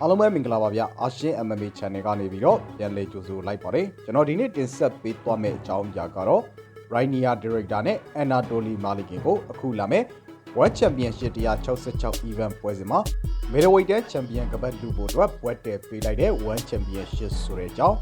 အားလုံးပဲမင်္ဂလာပါဗျအာရှင်း MMA Channel ကနေပြီးတော့ပြန်လည်ကြိုဆိုလိုက်ပါတယ်ကျွန်တော်ဒီနေ့တင်ဆက်ပေးသွားမယ့်အကြောင်းအရာကတော့ Rainier Director နဲ့ Anatoly Malikin ကိုအခုလာမယ့် World Championship 166 event ပွဲစဉ်မှာ Middleweight Champion ကပတ်လူဖို့အတွက်ပွဲတည်ပေးလိုက်တဲ့ World Championship ဆိုတဲ့အကြောင်း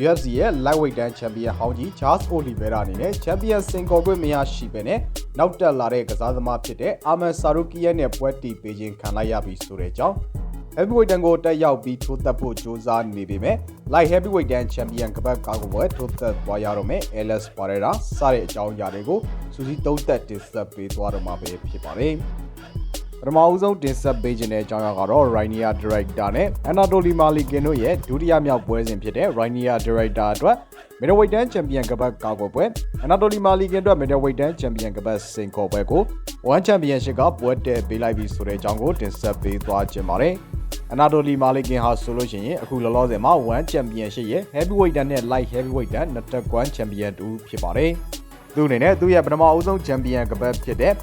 UFC ရဲ့ Lightweight တန်း Champion ဟောင်းကြီး Charles Oliveira အနေနဲ့ Champion စင်ကော်ခွင့်မရရှိပဲနဲ့နောက်တက်လာတဲ့ကစားသမားဖြစ်တဲ့ Arman Sarukian နဲ့ပွဲတီပေးခြင်းခံလိုက်ရပြီဆိုတဲ့အကြောင်း Heavyweight တန်းကိုတက်ရောက်ပြီးထိုးသက်ဖို့ကြိုးစားနေပေမဲ့ Light Heavyweight တန်း Champion ကပတ်ကာကွယ်ပွဲထိုးသက်သွားရတော့မယ် Alex Pereira စတဲ့အကြောင်းအရာတွေကိုစူးစီးသုံးသက်တင်ဆက်ပေးသွားတော့မှာပဲဖြစ်ပါတယ်။ပထမအဦးဆုံးတင်ဆက်ပေးခြင်းတဲ့အကြောင်းအရာကတော့ Rainier Director နဲ့ Anatoly Malikin တို့ရဲ့ဒုတိယမြောက်ပွဲစဉ်ဖြစ်တဲ့ Rainier Director အတွက် Middleweight တန်း Champion ကပတ်ကာကွယ်ပွဲ Anatoly Malikin အတွက် Middleweight တန်း Champion ကပတ်စင်ခေါ်ပွဲကို One Championship ကပွဲတည်ပေးလိုက်ပြီဆိုတဲ့အကြောင်းကိုတင်ဆက်ပေးသွားခြင်းပါတယ်။ Anatoly Malikin ဟာဆိုလို့ရှိရင်အခုလောလောဆယ်မှာ One Championship ရဲ့ Heavyweight တန်းနဲ့ Light Heavyweight တန်းနှစ်သက်ကွမ်း Champion တူဖြစ်ပါတယ်။သူအနေနဲ့သူ့ရဲ့ပထမအဦးဆုံး Champion ကပတ်ဖြစ်တဲ့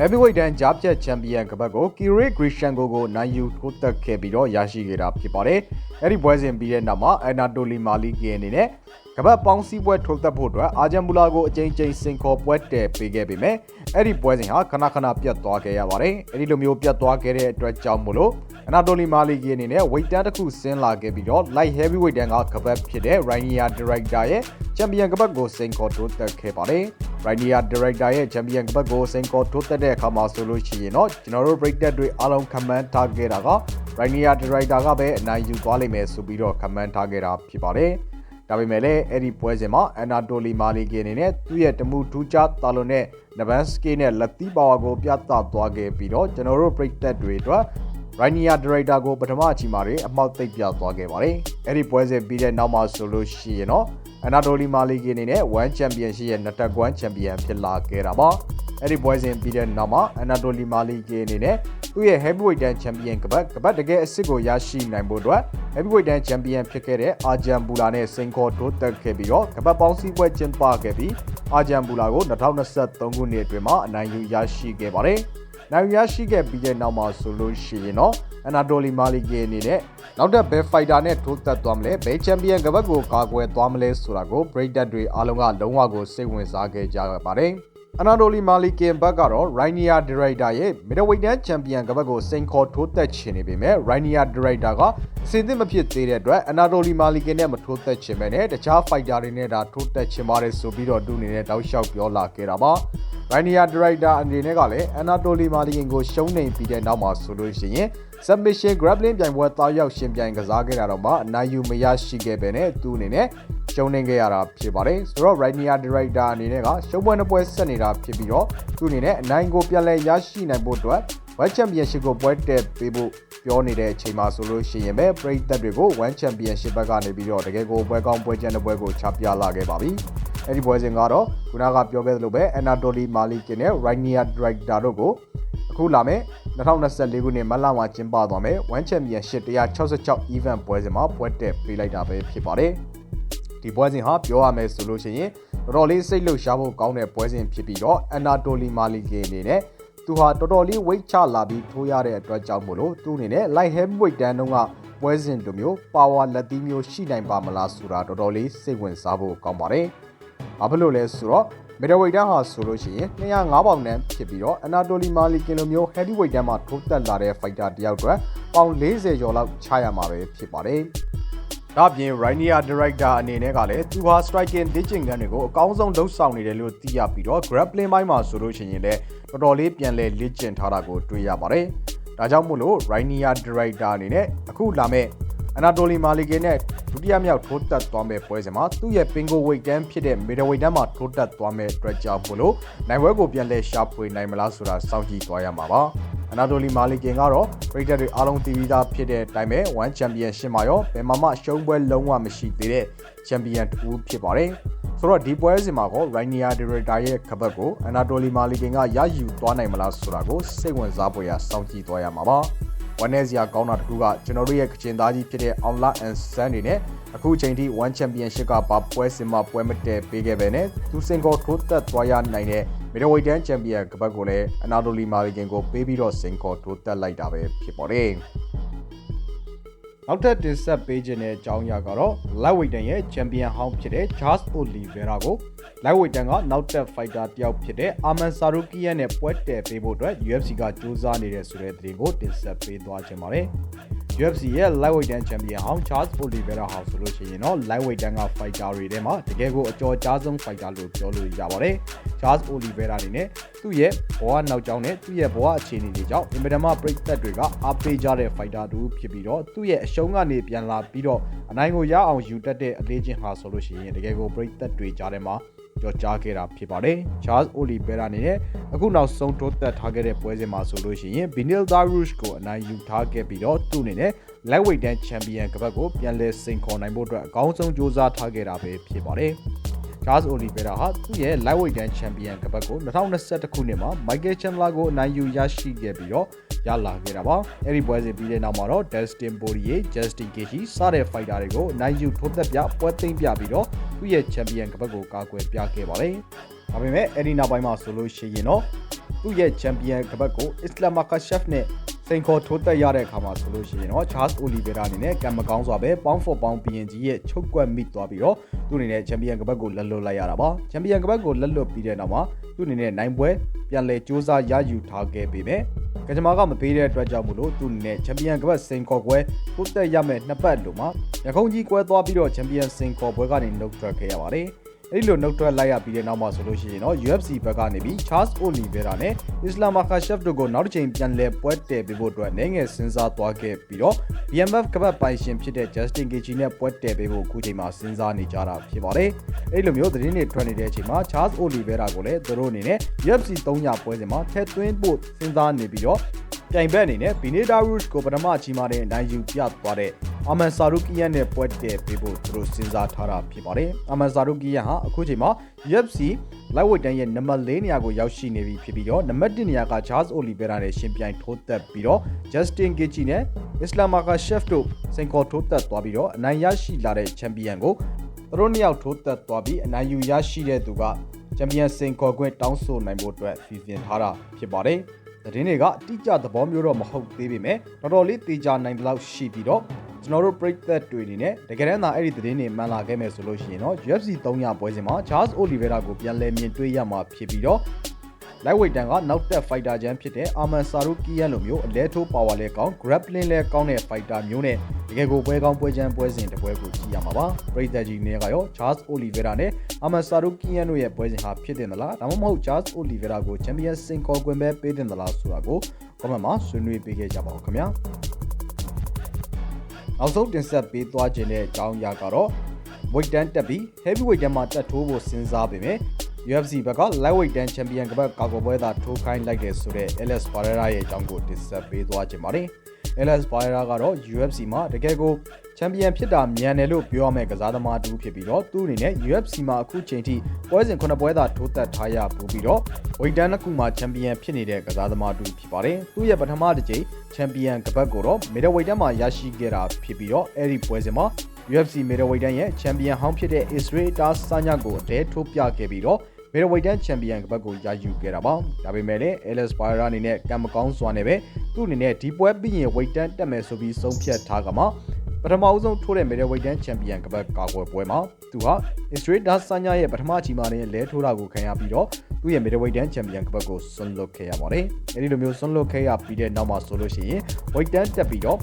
Heavyweight တန်းကြားဖြတ်ချန်ပီယံကပတ်ကို Kiri Grishenko ကိုနိုင်ယူထိုးသက်ခဲ့ပြီးတော့ရရှိခဲ့တာဖြစ်ပါတယ်။အဲ့ဒီပွဲစဉ်ပြီးတဲ့နောက်မှာ Anatoly Malikin အနေနဲ့ကပတ်ပေါင်းစည်းပွဲထိုးသက်ဖို့အတွက်အာဂျန်ဘူလာကိုအကြိမ်ကြိမ်စင်ခေါ်ပွဲတည်ပေးခဲ့ပေမဲ့အဲ့ဒီပွဲစဉ်ဟာခဏခဏပြတ်သွားခဲ့ရပါတယ်။အဲ့ဒီလိုမျိုးပြတ်သွားခဲ့တဲ့အတွက်ကြောင့်မို့လို့ Anatoly Malikin အနေနဲ့ weight တန်းတစ်ခုဆင်းလာခဲ့ပြီးတော့ light heavyweight တန်းကကပတ်ဖြစ်တဲ့ Rainier Director ရဲ့ချန်ပီယံကပတ်ကိုစင်ခေါ်ထိုးသက်ခဲ့ပါတယ်။ Rainier Director ရဲ့ချန်ပီယံကပတ်ကိုစင်ခေါ်ထိုးသက်တဲ့အခါမှာဆိုလို့ရှိရင်တော့ကျွန်တော်တို့ break တက်တွေအားလုံးခမန်းထားခဲ့တာက Rainier Director ကပဲအနိုင်ယူသွားလိမ့်မယ်ဆိုပြီးတော့ခမန်းထားခဲ့တာဖြစ်ပါတယ်။ဒါပေမဲ့လည်းအဲ့ဒီပွဲစဉ်မှာ Anatoly Malikin အနေနဲ့သူ့ရဲ့တမှုထူးခြားတာလွန်တဲ့ Nabansky နဲ့လက်သီးပါဝါကိုပြသသွားခဲ့ပြီးတော့ကျွန်တော်တို့ break တက်တွေအတွက် Rainier Director ကိုပထမအချိန်မှာအမှောက်သိပ်ပြသွားခဲ့ပါတယ်။အဲ့ဒီပွဲစဉ်ပြီးတဲ့နောက်မှာဆိုလို့ရှိရင်တော့ Anatoly Malikin အနေနဲ့ One Championship ရဲ့နှစ်တက်ကွမ်းချန်ပီယံဖြစ်လာခဲ့တာပါ။ အဲ့ဒီပွဲစဉ်ပြီးတဲ့နောက်မှာ Anatoly Malikin အနေနဲ့သူ့ရဲ့ Heavyweight တန်းချန်ပီယံကပတ်ကပတ်တကယ်အစ်စ်ကိုရရှိနိုင်ဖို့အတွက် Heavyweight တန်းချန်ပီယံဖြစ်ခဲ့တဲ့အာဂျန်ဘူလာနဲ့စင်ခေါ်ထိုးတက်ခဲ့ပြီးတော့ကပတ်ပေါင်းစည်းပွဲကျင်းပခဲ့ပြီးအာဂျန်ဘူလာကို2023ခုနှစ်အတွင်းမှာအနိုင်ယူရရှိခဲ့ပါတယ်။နိုင်ရရှိခဲ့ပြီးတဲ့နောက်မှာဆိုလို့ရှိရင်တော့ Anatoly Malikin အနေနဲ့နောက်ထပ်ဘယ်ဖိုက်တာနဲ့ထိုးသက်သွားမလဲဘယ်ချန်ပီယံကပတ်ကိုကာကွယ်သွားမလဲဆိုတာကို break that တွေအားလုံးကလုံးဝကိုစိတ်ဝင်စားခဲ့ကြပါတယ်။ Anatoly Malikin ဘက်ကတော့ Rainier Director ရဲ့ Middleweight တန်းချန်ပီယံကပတ်ကိုစိန်ခေါ်ထိုးသက်ချင်နေပေမဲ့ Rainier Director ကအစင်သင့်မဖြစ်သေးတဲ့အတွက် Anatoly Malikin နဲ့မထိုးသက်ချင်ပဲနဲ့တခြား fighter တွေနဲ့ဒါထိုးသက်ချင်ပါတယ်ဆိုပြီးတော့သူအနေနဲ့တောက်လျှောက်ပြောလာခဲ့တာပါ။ Rainier Director အနေနဲ့ကလည်း Anatoly Malikin ကိုရှုံးနေပြီးတဲ့နောက်မှာဆိုလို့ရှိရင် submission grappling ပြိုင်ပွဲတောက်ရောက်ရှင်ပြိုင်ကစားခဲ့တာတော့မှအနိုင်ယူမရရှိခဲ့ပဲနဲ့သူအနေနဲ့ရှုံးနေခဲ့ရတာဖြစ်ပါတယ်ဆိုတော့ Rainier Director အနေနဲ့ကရှုံးပွဲနှစ်ပွဲဆက်နေတာဖြစ်ပြီးတော့သူအနေနဲ့အနိုင်ကိုပြန်လည်ရရှိနိုင်ဖို့အတွက် World Championship ကိုပွဲတက်ပေးဖို့ပြောနေတဲ့အချိန်မှာဆိုလို့ရှိရင်ပဲပရိသတ်တွေကို World Championship ဘက်ကနေပြီးတော့တကယ်ကိုပွဲကောင်းပွဲကျန်တဲ့ပွဲကိုချပြလာခဲ့ပါပြီအဲ့ဒီပွဲစဉ်ကတော့ခုနကပြောခဲ့သလိုပဲ Anatoly Malikin နဲ့ Rainier Director တို့ကိုအခုလာမယ့်2024ခုနှစ်မတ်လမှာကျင်းပသွားမယ် One Championship 166 event ပွဲစဉ်မှာပွဲတက်ပေးလိုက်တာပဲဖြစ်ပါတယ်ဒီပွဲစဉ်ဟာပြောရမယ်ဆိုလို့ရှိရင် တော်တော်လေးစိတ်လှုပ်ရှားဖို့ကောင်းတဲ့ပွဲစဉ်ဖြစ်ပြီးတော့ Anatoly Malikin အနေနဲ့သူဟာတော်တော်လေး weight ချလာပြီးထိုးရတဲ့အတွက်ကြောင့်မို့လို့သူအနေနဲ့ light heavyweight တန်းတုန်းကပွဲစဉ်လိုမျိုး power လက်သီးမျိုးရှိနိုင်ပါမလားဆိုတာတော်တော်လေးစိတ်ဝင်စားဖို့ကောင်းပါတယ်။ဘာဖြစ်လို့လဲဆိုတော့ middleweight တန်းဟာဆိုလို့ရှိရင်205ပေါင်တန်းဖြစ်ပြီးတော့ Anatoly Malikin လိုမျိုး heavyweight တန်းမှာထိုးတက်လာတဲ့ fighter တယောက်အတွက်ပေါင်40ကျော်လောက်ချရမှာပဲဖြစ်ပါတယ်။ ဒါပြင် Rainier Director အနေနဲ့ကလည်းသူဟာ striking လေ့ကျင့်ခန်းတွေကိုအကောင်းဆုံးလှုပ်ဆောင်နေတယ်လို့သိရပြီးတော့ grappling ဘိုင်းမှာဆိုလို့ရှိရင်လည်းတော်တော်လေးပြန်လဲလေ့ကျင့်ထားတာကိုတွေ့ရပါတယ်။ဒါကြောင့်မို့လို့ Rainier Director အနေနဲ့အခုလာမဲ့ Anatoly Malikin နဲ့ဒုတိယမြောက်ထိုးတက်သွားမဲ့ပွဲစဉ်မှာသူ့ရဲ့ Pingo weight တန်းဖြစ်တဲ့ middleweight တန်းမှာထိုးတက်သွားမဲ့အတွက်ကြောင့်မို့လို့နိုင်ပွဲကိုပြန်လဲရှာဖွေနိုင်မလားဆိုတာစောင့်ကြည့်သွားရမှာပါ။ Anatoly Malikin ကတော့ Raider တွေအားလုံးတည်ပြီးသားဖြစ်တဲ့အတိုင်းပဲ One Championship မှာရောဘယ်မှာမှရှုံးပွဲလုံးဝမရှိသေးတဲ့ Champion တူဖြစ်ပါတယ်။ဆိုတော့ဒီပွဲစဉ်မှာကော Rainier Director ရဲ့ခပတ်ကို Anatoly Malikin ကရယူသွားနိုင်မလားဆိုတာကိုစိတ်ဝင်စားဖွယ်ရာစောင့်ကြည့်သွားရမှာပါ။ ဝမ်းနည်းစရာကောင်းတာတစ်ခုကကျွန်တော်တို့ရဲ့ကချင်သားကြီးဖြစ်တဲ့ Online and Sun တွေနဲ့အခုချိန်ထိ One Championship ကပါပွဲစင်မှာပွဲမတည့်ပေးခဲ့ပဲနဲ့သူစင်ကောထိုးသက်သွားရနိုင်တဲ့ Middleweight Champion ကပတ်ကိုလည်း Anatoly Malikin ကိုပေးပြီးတော့စင်ကောထိုးသက်လိုက်တာပဲဖြစ်ပါတယ်။ နောက်ထပ်တင်ဆက်ပေးခြင်းတဲ့အကြောင်းအရာကတော့ Lightweight တန်ရဲ့ Champion ဟောင်းဖြစ်တဲ့ Charles Oliveira ကို Lightweight တန်ကနောက်တက် fighter တယောက်ဖြစ်တဲ့ Arman Sarukian နဲ့ပွဲတည်ပေးဖို့အတွက် UFC ကစူးစမ်းနေတဲ့ဆိုတဲ့သတင်းကိုတင်ဆက်ပေးသွားခြင်းပါတယ်။ UFC ရဲ့ Lightweight တန် Champion ဟောင်း Charles Oliveira ဟောင်းဆိုလို့ရှိရင်တော့ Lightweight တန်က fighter တွေထဲမှာတကယ်ကိုအကျော်ကြားဆုံး fighter လို့ပြောလို့ရပါတယ်။ Charles Oliveira အနေနဲ့သူ့ရဲ့ဘဝနောက်ကျောင်းနဲ့သူ့ရဲ့ဘဝအခြေအနေတွေကြောင့်အင်မတန်မှပြိသက်တွေကအားပေးကြတဲ့ fighter တူဖြစ်ပြီးတော့သူ့ရဲ့အရှုံးကနေပြန်လာပြီးတော့အနိုင်ကိုရအောင်ယူတတ်တဲ့အလေးချင်းဟာဆိုလို့ရှိရင်တကယ်ကိုပြိသက်တွေကြားထဲမှာ ကြော်ကြားခဲ့တာဖြစ်ပါတယ်။ Charles Oliveira အနေနဲ့အခုနောက်ဆုံးတိုးတက်ထားခဲ့တဲ့ပွဲစဉ်မှာဆိုလို့ရှိရင် Benil Dariush ကိုအနိုင်ယူထားခဲ့ပြီးတော့သူ့အနေနဲ့ Lightweight တန်း Champion ကပတ်ကိုပြန်လည်စိန်ခေါ်နိုင်ဖို့အတွက်အကောင်းဆုံးကြိုးစားထားခဲ့တာပဲဖြစ်ပါတယ်။ Charles Oliveira ဟာသူ့ရဲ့ Lightweight တန်း Champion ကပတ်ကို2021ခုနှစ်မှာ Michael Chandler ကိုအနိုင်ယူရရှိခဲ့ပြီးတော့ ရလာခဲ့တာပါ။အဲ့ဒီပွဲစဉ်ပြီးတဲ့နောက်မှာတော့ Dustin Poirier, Justin Gaethje စတဲ့ fighter တွေကိုအနိုင်ယူထိုးသက်ပြပွဲသိမ်းပြပြီးတော့သူ့ရဲ့ Champion ကပတ်ကိုကာကွယ်ပြခဲ့ပါတယ်။ဒါပေမဲ့အဲ့ဒီနောက်ပိုင်းမှာဆိုလို့ရှိရင်တော့သူ့ရဲ့ Champion ကပတ်ကို Islam Makhachev နဲ့စိန်ခေါ်ထိုးသက်ရတဲ့အခါမှာဆိုလို့ရှိရင်တော့ Charles Oliveira အနေနဲ့ကံမကောင်းစွာပဲ Pound for Pound ဘီရင်ကြီးရဲ့ချုပ်ကွက်မိသွားပြီးတော့သူ့အနေနဲ့ Champion ကပတ်ကိုလက်လွတ်လိုက်ရတာပါ။ Champion ကပတ်ကိုလက်လွတ်ပြီးတဲ့နောက်မှာသူ့အနေနဲ့နိုင်ပွဲပြန်လည်စူးစမ်းရယူထားခဲ့ပေမဲ့ ကကြမားကမပေးတဲ့အတွက်ကြောင့်မလို့သူ့အနေနဲ့ Champion ကပတ်စိန်ခေါ်ပွဲတိုးတက်ရမယ့်နှစ်ပတ်လုံးမှာရခုံကြီးကွဲသွားပြီးတော့ Champion စိန်ခေါ်ပွဲကနေနှုတ်ထွက်ခဲ့ရပါတယ်။ အဲ့ဒီလိုနှုတ်ထွက်လိုက်ရပြီးတဲ့နောက်မှာဆိုလို့ရှိရင်တော့ UFC ဘက်ကနေပြီး Charles Oliveira နဲ့ Islam Makhachev တို့ကိုနောက်တစ်ချိန်ပြန်လည်ပွဲတည်ပေးဖို့အတွက်နိုင်ငံစဉ်းစားသွားခဲ့ပြီးတော့ BMF ကပတ်ပိုင်ရှင်ဖြစ်တဲ့ Justin Gaethje နဲ့ပွဲတည်ပေးဖို့အခုချိန်မှာစဉ်းစားနေကြတာဖြစ်ပါတယ်။အဲ့လိုမျိုးသတင်းတွေထွက်နေတဲ့အချိန်မှာ Charles Oliveira ကိုလည်းသူတို့အနေနဲ့ UFC 3ညပွဲစဉ်မှာထည့်သွင်းဖို့စဉ်းစားနေပြီးတော့ပြိုင်ဘက်အနေနဲ့ Benita Rush ကိုပထမအချိန်မှာတဲ့အနိုင်ယူပြသွားတဲ့ အာမန်ဆာရူကီယန်နဲ့ပွဲတည်ပေးဖို့သူတို့စဉ်းစားထားတာဖြစ်ပါတယ်။အာမန်ဆာရူကီယန်ဟာအခုချိန်မှာ UFC Lightweight တန်းရဲ့နံပါတ်၄နေရာကိုရောက်ရှိနေပြီဖြစ်ပြီးတော့နံပါတ်၁နေရာက Charles Oliveira နဲ့ရှင်ပြိုင်ထိုးသက်ပြီးတော့ Justin Gaethje နဲ့ Islam Makhachev တို့စင်ကော်ထိုးသက်သွားပြီးတော့အနိုင်ရရှိလာတဲ့ချန်ပီယံကိုသူတို့နှစ်ယောက်ထိုးသက်သွားပြီးအနိုင်ယူရရှိတဲ့သူကချန်ပီယံစင်ကော်ခွင့်တောင်းဆိုနိုင်ဖို့အတွက်စီစဉ်ထားတာဖြစ်ပါတယ်။သတင်းတွေကအတိအကျသဘောမျိုးတော့မဟုတ်သေးပေမဲ့တော်တော်လေးတေချာနိုင်တဲ့လောက်ရှိပြီးတော့ ကျွန်တော်တို့ပရိသတ်တွေအနေနဲ့တကယ်တမ်းသာအဲ့ဒီသတင်းတွေမှန်လာခဲ့မယ်ဆိုလို့ရှိရင်တော့ UFC 300ပွဲစဉ်မှာ Charles Oliveira ကိုပြန်လည်မြင်တွေ့ရမှာဖြစ်ပြီးတော့ lightweight တန်ကနောက်တက် fighter ချမ်းဖြစ်တဲ့ Arman Sarukian လိုမျိုးအလဲထိုး power လဲကောင်း grappling လဲကောင်းတဲ့ fighter မျိုးနဲ့တကယ်ကိုပွဲကောင်းပွဲချမ်းပွဲစဉ်တစ်ပွဲကိုကြည့်ရမှာပါပရိသတ်ကြီးနေကရော Charles Oliveira နဲ့ Arman Sarukian တို့ရဲ့ပွဲစဉ်ဟာဖြစ်တင်သလားဒါမှမဟုတ် Charles Oliveira ကို champion စင်ကော်ကွင်ပဲပေးတင်သလားဆိုတာကို comment မှာဆွေးနွေးပေးခဲ့ကြပါဦးခင်ဗျာ နောက်ဆုံးတင်ဆက်ပေးသွားခြင်းတဲ့အကြောင်းအရာကတော့ weight တန်းတက်ပြီး heavyweight တန်းမှာတက်ထိုးဖို့စဉ်းစားပေမဲ့ UFC ဘက်က lightweight တန်း champion ကပတ်ကာကွယ်ပွဲသာထိုးခိုင်းလိုက်တယ်ဆိုတဲ့ Alex Pereira ရဲ့အကြောင်းကိုတင်ဆက်ပေးသွားခြင်းပါတယ်။ Alex Pereira ကတော့ UFC မှာတကယ်ကို champion ဖြစ်တာမြန်တယ်လို့ပြောရမယ့်ကစားသမားတူဖြစ်ပြီးတော့သူ့အနေနဲ့ UFC မှာအခုချိန်ထိပွဲစဉ်9ပွဲသာထိုးသက်ထားရပူပြီးတော့ weight တန်းတစ်ခုမှာ champion ဖြစ်နေတဲ့ကစားသမားတူဖြစ်ပါတယ်။သူ့ရဲ့ပထမတစ်ကြိမ် champion ကပတ်ကိုတော့ middleweight တန်းမှာရရှိခဲ့တာဖြစ်ပြီးတော့အဲ့ဒီပွဲစဉ်မှာ UFC middleweight တန်းရဲ့ champion ဟောင်းဖြစ်တဲ့ Israel Adesanya ကိုအတဲထိုးပြခဲ့ပြီးတော့ middleweight တန်း champion ကပတ်ကိုရယူခဲ့တာပါဒါပေမဲ့လည်း Alex Pereira အနေနဲ့ကံမကောင်းစွာနဲ့ပဲသူ့အနေနဲ့ဒီပွဲပြီးရင် weight တန်းတက်မယ်ဆိုပြီးဆုံးဖြတ်ထားကမှပထမအဆုံးထိုးတဲ့ middleweight တန်း champion ကပတ်ကာကွယ်ပွဲမှာသူဟာ Israel Adesanya ရဲ့ပထမချီမာနဲ့လဲထိုးတာကိုခံရပြီးတော့သူ့ရဲ့ middleweight တန်း champion ကပတ်ကိုဆွန့်လွတ်ခဲ့ရပါတယ်အဲဒီလိုမျိုးဆွန့်လွတ်ခဲ့ရပြီးတဲ့နောက်မှာဆိုလို့ရှိရင် weight တန်းတက်ပြီးတော့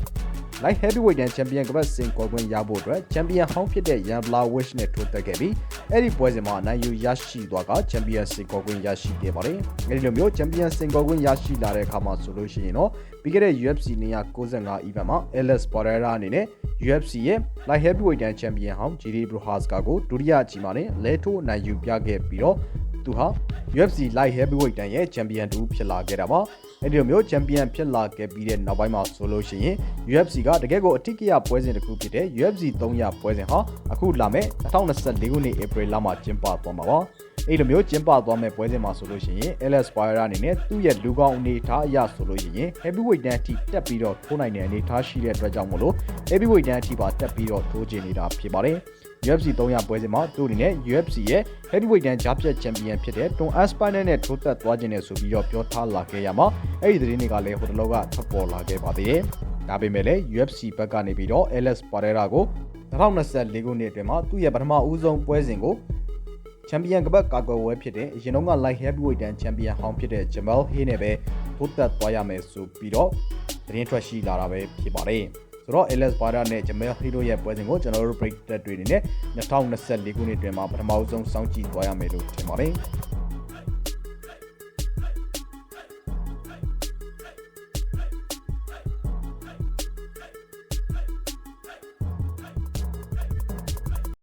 light heavyweight တန်း champion ကပတ်စင်ကော်ခွင့်ရဖို့အတွက် champion ဟောင်းဖြစ်တဲ့ Jan Blachowicz နဲ့ထိုးသက်ခဲ့ပြီးအဲ့ဒီပွဲစဉ်မှာအနိုင်ယူရရှိသွားက champion စင်ကော်ခွင့်ရရှိခဲ့ပါတယ်။အဲ့ဒီလိုမျိုး champion စင်ကော်ခွင့်ရရှိလာတဲ့အခါမှာဆိုလို့ရှိရင်တော့ပြီးခဲ့တဲ့ UFC 295 event မှာ Alex Pereira အနေနဲ့ UFC ရဲ့ light heavyweight တန်း champion ဟောင်း Jiri Prochazka ကိုဒုတိယအချိန်မှာနဲ့လဲထိုးအနိုင်ယူပြခဲ့ပြီးတော့ သူဟာ UFC light heavyweight တန်းရဲ့ champion တူဖြစ်လာခဲ့တာပါအဲ့ဒီလိုမျိုး champion ဖြစ်လာခဲ့ပြီးတဲ့နောက်ပိုင်းမှာဆိုလို့ရှိရင် UFC ကတကယ်ကိုအထက်ကရပွဲစဉ်တစ်ခုဖြစ်တဲ့ UFC 300ပွဲစဉ်ဟာအခုလာမယ့်2024ခုနှစ် April လမှာကျင်းပသွားမှာပါအဲ့လိုမျိုးကျင်းပသွားမဲ့ပွဲစဉ်မှာဆိုလို့ရှိရင် Alex Pereira အနေနဲ့သူ့ရဲ့လူကောင်းအနေထားအရဆိုလို့ရှိရင် heavyweight တန်းအထိတက်ပြီးတော့ထိုးနိုင်တဲ့အနေထားရှိတဲ့အတွက်ကြောင့်မို့လို့ heavyweight တန်းအထိပါတက်ပြီးတော့ထိုးချင်နေတာဖြစ်ပါတယ် UFC 300ပွဲစဉ်မှာသူ့အနေနဲ့ UFC ရဲ့ heavyweight တန်းကြားဖြတ်ချန်ပီယံဖြစ်တဲ့ Tom Aspinall နဲ့ထိုးသက်သွားခြင်းနဲ့ဆိုပြီးတော့ပြောထားလာခဲ့ရမှာအဲ့ဒီသတင်းတွေကလည်းဟိုတလောကထပ်ပေါ်လာခဲ့ပါသေးတယ်။ဒါပေမဲ့လည်း UFC ဘက်ကနေပြီးတော့ Alex Pereira ကို2024ခုနှစ်အတွင်းမှာသူ့ရဲ့ပထမဦးဆုံးပွဲစဉ်ကိုချန်ပီယံကပတ်ကာကွယ်ဝဲဖြစ်တဲ့အရင်တော့က light heavyweight တန်းချန်ပီယံဟောင်းဖြစ်တဲ့ Jamal Hay နဲ့ပဲထိုးသက်သွားရမယ်ဆိုပြီးတော့သတင်းထွက်ရှိလာတာပဲဖြစ်ပါတယ် ဆိုတော့ Alex Pereira နဲ့ Jamal Hay တို့ရဲ့ပွဲစဉ်ကိုကျွန်တော်တို့ break တက်တွေအနေနဲ့2024ခုနှစ်အတွင်းမှာပထမဦးဆုံးစောင့်ကြည့်သွားရမယ်လို့ထင်ပါတယ်